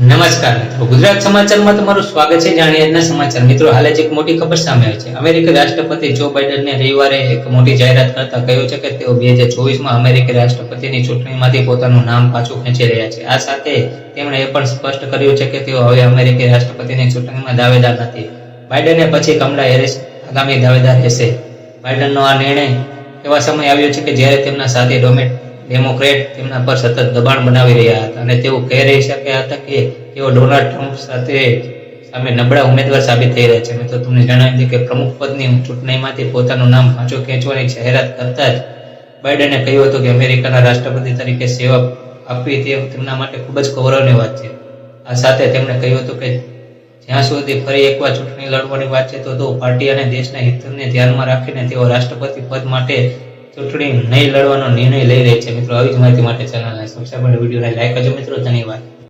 નમસ્કાર મિત્રો. ગુજરાત સમાચારમાં તમારું સ્વાગત છે. જાણીએ આજના સમાચાર. મિત્રો, હાલે જ એક મોટી ખબર સામે આવી છે. અમેરિકી રાષ્ટ્રપતિ જો બાઇડનને રવિવારે એક મોટી જાહેરાત કરતા કહ્યું છે કે તેઓ બે હજાર ચોવીસમાં અમેરિકી રાષ્ટ્રપતિની ચૂંટણીમાંથી પોતાનું નામ પાછું ખેંચી રહ્યા છે. આ સાથે તેમણે એ પણ સ્પષ્ટ કર્યું છે કે તેઓ હવે અમેરિકી રાષ્ટ્રપતિની ચૂંટણીમાં દાવેદાર નથી. બાઇડને પછી કમલા હેરિસ આગામી દાવેદાર રહેશે બાઇડનનો આ નિર્ણય એવા સમય આવ્યો છે કે જ્યારે તેમના સાથી ડોમેટ ડેમોક્રેટ તેમના પર સતત દબાણ બનાવી રહ્યા હતા અને તેઓ કહી રહી શક્યા હતા કે તેઓ ડોનાલ્ડ ટ્રમ્પ સાથે સામે નબળા ઉમેદવાર સાબિત થઈ રહ્યા છે. મિત્રો, તમને જણાવી દીધું કે પ્રમુખ પદની ચૂંટણીમાંથી પોતાનું નામ પાછો ખેંચવાની જાહેરાત કરતા જ બાઇડને કહ્યું હતું કે અમેરિકાના રાષ્ટ્રપતિ તરીકે સેવા આપવી તે તેમના માટે ખૂબ જ ગૌરવની વાત છે. આ સાથે તેમણે કહ્યું હતું કે જ્યાં સુધી ફરી એકવાર ચૂંટણી લડવાની વાત છે, તો તો પાર્ટી અને દેશના હિતને ધ્યાનમાં રાખીને તેઓ રાષ્ટ્રપતિ પદ માટે ચૂંટણી નહીં લડવાનો નિર્ણય લઈ રહી છે. મિત્રો, આવી જ માહિતી માટે ચેનલને સબસ્ક્રાઈબ અને વિડીયોને લાઈક કરજો. મિત્રો, ધન્યવાદ.